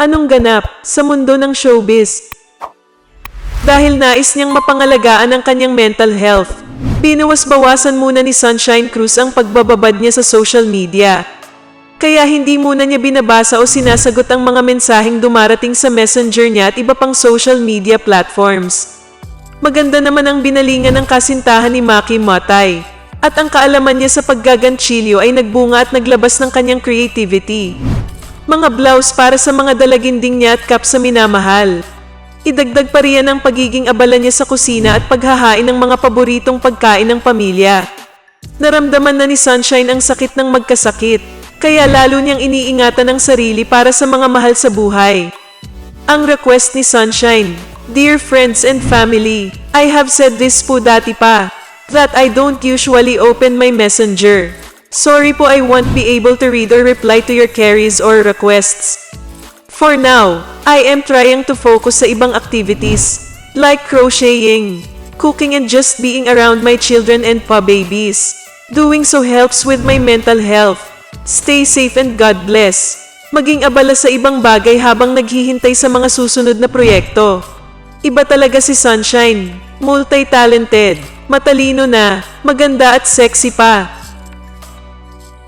Anong ganap sa mundo ng showbiz? Dahil nais niyang mapangalagaan ang kanyang mental health, binuwas-bawasan muna ni Sunshine Cruz ang pagbababad niya sa social media. Kaya hindi muna niya binabasa o sinasagot ang mga mensaheng dumarating sa messenger niya at iba pang social media platforms. Maganda naman ang binalingan ng kasintahan ni Maki Matay. At ang kaalaman niya sa paggaganchilyo ay nagbunga at naglabas ng kanyang creativity. Mga blouse para sa mga dalaginding niya at cup sa minamahal. Idagdag pa riyan ang pagiging abala niya sa kusina at paghahain ng mga paboritong pagkain ng pamilya. Naramdaman na ni Sunshine ang sakit ng magkasakit, kaya lalo niyang iniingatan ang sarili para sa mga mahal sa buhay. Ang request ni Sunshine, Dear friends and family, I have said this po dati pa, that I don't usually open my messenger. Sorry po I won't be able to read or reply to your queries or requests. For now, I am trying to focus sa ibang activities, like crocheting, cooking and just being around my children and pa babies. Doing so helps with my mental health. Stay safe and God bless. Maging abala sa ibang bagay habang naghihintay sa mga susunod na proyekto. Iba talaga si Sunshine. Multi-talented, matalino na, maganda at sexy pa.